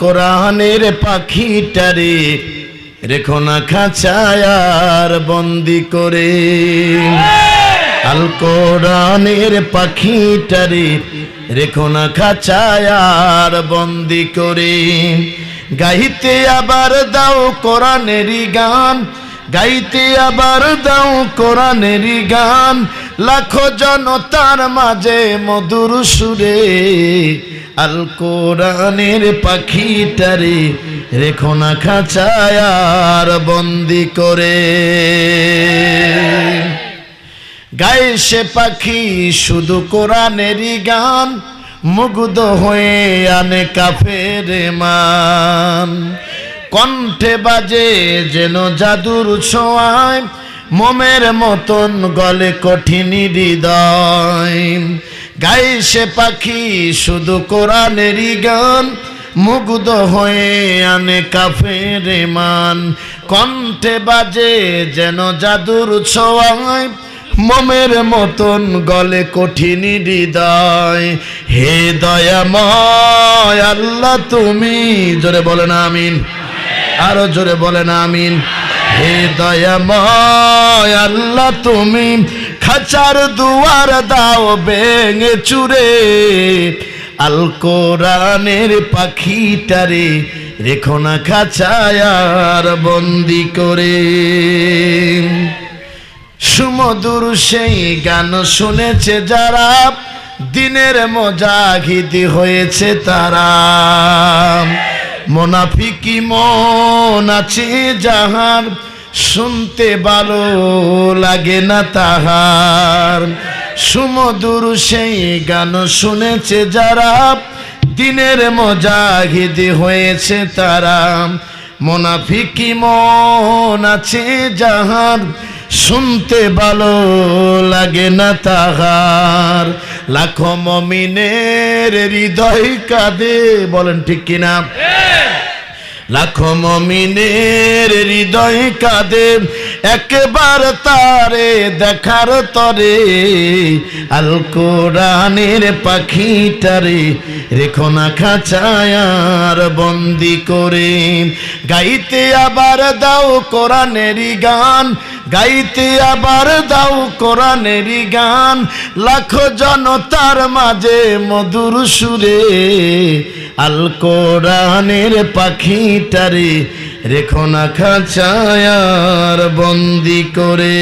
কোরআনের পাখিটারে রেখো না খাঁচায়ার বন্দি করে। আল কোরআনের পাখিটারে রেখো না খাঁচায়ার বন্দি করে। গাইতে আবার দাও কোরআনেরই গান, গাইতে আবার দাও কোরআনেরই গান লাখো জনতার মাঝে মধুর সুরে, আল কোরআনের পাখিটারে রেখো না খাঁচায়ার বন্দি করে। গায়ে সে পাখি শুধু কোরআনেরই গান, মুগ্ধ হয়ে আনে কাফের মান। কণ্ঠে বাজে যেন জাদুর ছোঁয়ায় মোমের মতন গলে কঠিন হৃদয়। গাই সে পাখি শুধু কোরআনেরই গান, মুগ্ধ হয়ে আনে কাফের মান। কণ্ঠে বাজে যেন জাদুর ছোঁয়ায়, মমের মতন গলে কঠিন হৃদয়। হে দয়াময় আল্লাহ তুমি, জোরে বলেন আমিন। আরও জোরে বলেন আমিন। হে দয়াময় আল্লাহ, তুমি খাঁচার দুয়ার দাও বেঙে চুরে। আল কোরআনের পাখিটারে রেখো না খাঁচায়ার বন্দি করে। সুমধুর সেই গান শুনেছে যারা, দিনের মজাহিদি হয়েছে তারা। মোনাফিকি মন আছে যাহার, শুনতে ভালো লাগে না তাহার। সুমধুর সেই গান শুনেছে যারা, দিনের মজাহিদি হয়েছে তারা। মোনাফিকি মন আছে যাহার, শুনতে ভালো লাগে না তাহার। লাখো মমিনের হৃদয় কাঁদে, বলেন ঠিক কিনা? লাখো মমিনের হৃদয় কাঁদে। একবার তারে দেখার তরে আল কোরআনের পাখিটারে রেখো না খাঁচায়ার বন্দি করে। গাইতে আবার দাও কোরআনেরই গান, গাইতে আবার দাও কোরআনেরই গান। লাখো জনতার মাঝে মধুর সুরে আল কোরআনের পাখিটারে রেখো না খাঁচায়ার বন্দি করে।